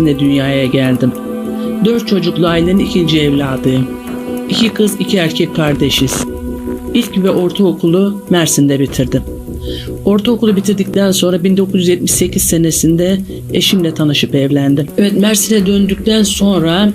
Mersin'de dünyaya geldim. Dört çocuklu ailenin ikinci evladıyım. İki kız, iki erkek kardeşiz. İlk ve ortaokulu Mersin'de bitirdim. Ortaokulu bitirdikten sonra 1978 senesinde eşimle tanışıp evlendim. Evet Mersin'e döndükten sonra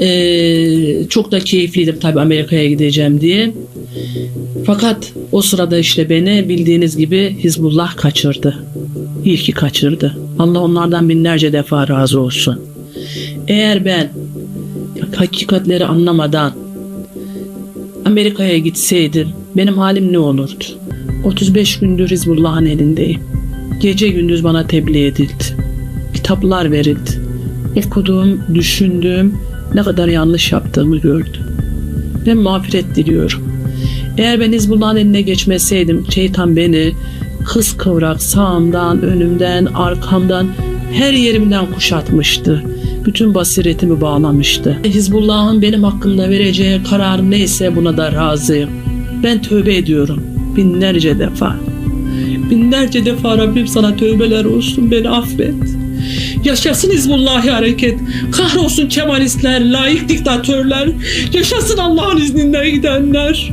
eee, çok da keyifliydim tabii Amerika'ya gideceğim diye. Fakat o sırada işte beni bildiğiniz gibi Hizbullah kaçırdı. İyi ki kaçırdı. Allah onlardan binlerce defa razı olsun. Eğer ben hakikatleri anlamadan Amerika'ya gitseydim benim halim ne olurdu? 35 gündür Hizbullah'ın elindeyim. Gece gündüz bana tebliğ edildi. Kitaplar verildi. Okuduğum, düşündüğüm, ne kadar yanlış yaptığımı gördüm. Ben mağfiret diliyorum. Eğer ben Hizbullah'ın eline geçmeseydim şeytan beni hız kıvrak sağımdan, önümden, arkamdan her yerimden kuşatmıştı. Bütün basiretimi bağlamıştı. Hizbullah'ın benim hakkımda vereceği karar neyse buna da razıyım. Ben tövbe ediyorum binlerce defa. Binlerce defa Rabbim sana tövbeler olsun beni affet. Yaşasın Hizbullahi hareket. Kahrolsun Kemalistler, layık diktatörler. Yaşasın Allah'ın izninden gidenler.